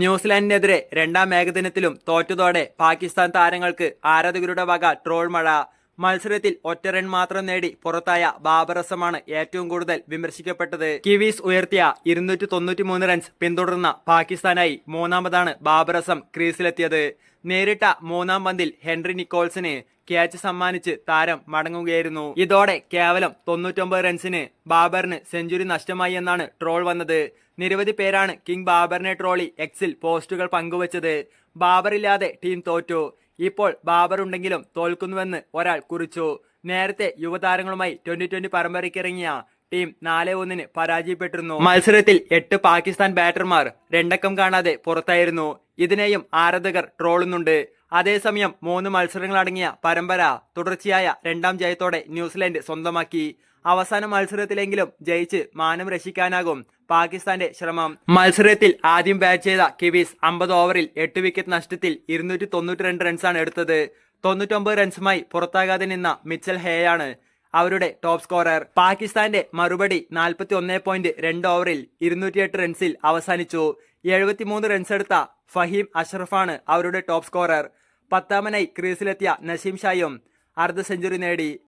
ന്യൂസിലാൻഡിനെതിരെ രണ്ടാം ഏകദിനത്തിലും തോറ്റതോടെ പാകിസ്ഥാൻ താരങ്ങൾക്ക് ആരാധകരുടെ വക ട്രോൾ മഴ. മത്സരത്തിൽ ഒറ്റ റൺ മാത്രം നേടി പുറത്തായ ബാബർ അസമാണ് ഏറ്റവും കൂടുതൽ വിമർശിക്കപ്പെട്ടത്. കിവീസ് ഉയർത്തിയ ഇരുന്നൂറ്റി തൊണ്ണൂറ്റി മൂന്ന് റൺസ് പിന്തുടർന്ന പാകിസ്ഥാനായി മൂന്നാമതാണ് ബാബറസം ക്രീസിലെത്തിയത്. നേരിട്ട മൂന്നാം പന്തിൽ ഹെൻറി നിക്കോൾസിന് ക്യാച്ച് സമ്മാനിച്ച് താരം മടങ്ങുകയായിരുന്നു. ഇതോടെ കേവലം തൊണ്ണൂറ്റൊമ്പത് റൺസിന് ബാബറിന് സെഞ്ചുറി നഷ്ടമായി എന്നാണ് ട്രോൾ വന്നത്. നിരവധി പേരാണ് കിങ് ബാബറിനെ ട്രോളി എക്സിൽ പോസ്റ്റുകൾ പങ്കുവച്ചത്. ബാബറില്ലാതെ ടീം തോറ്റു. ഇപ്പോൾ ബാബർ ഉണ്ടെങ്കിലും തോൽക്കുന്നുവെന്ന് ഒരാൾ കുറിച്ചു. നേരത്തെ യുവതാരങ്ങളുമായി ട്വന്റി ട്വന്റി പരമ്പരയ്ക്കിറങ്ങിയ ടീം നാല് ഒന്നിന് പരാജയപ്പെട്ടിരുന്നു. മത്സരത്തിൽ എട്ട് പാകിസ്ഥാൻ ബാറ്റർമാർ രണ്ടക്കം കാണാതെ പുറത്തായിരുന്നു. ഇതിനെയും ആരാധകർ ട്രോളുന്നുണ്ട്. അതേസമയം മൂന്ന് മത്സരങ്ങളടങ്ങിയ പരമ്പര തുടർച്ചയായ രണ്ടാം ജയത്തോടെ ന്യൂസിലൻഡ് സ്വന്തമാക്കി. അവസാന മത്സരത്തിലെങ്കിലും ജയിച്ച് മാനം രക്ഷിക്കാനാകും പാകിസ്ഥാന്റെ ശ്രമം. മത്സരത്തിൽ ആദ്യം ബാറ്റ് ചെയ്ത കിവീസ് അമ്പത് ഓവറിൽ എട്ട് വിക്കറ്റ് നഷ്ടത്തിൽ ഇരുന്നൂറ്റി തൊണ്ണൂറ്റി രണ്ട് റൺസാണ് എടുത്തത്. തൊണ്ണൂറ്റൊമ്പത് റൺസുമായി പുറത്താകാതെ നിന്ന മിച്ചൽ ഹേയാണ് അവരുടെ ടോപ്പ് സ്കോറർ പാകിസ്ഥാന്റെ മറുപടി നാൽപ്പത്തി ഒന്നേ പോയിന്റ് രണ്ട് ഓവറിൽ ഇരുന്നൂറ്റിയെട്ട് റൺസിൽ അവസാനിച്ചു. എഴുപത്തിമൂന്ന് റൺസെടുത്ത ഫഹീം അഷ്റഫാണ് അവരുടെ ടോപ്പ് സ്കോറർ പത്താമനായി ക്രീസിലെത്തിയ നസീം ഷായും അർദ്ധ സെഞ്ചുറി നേടി.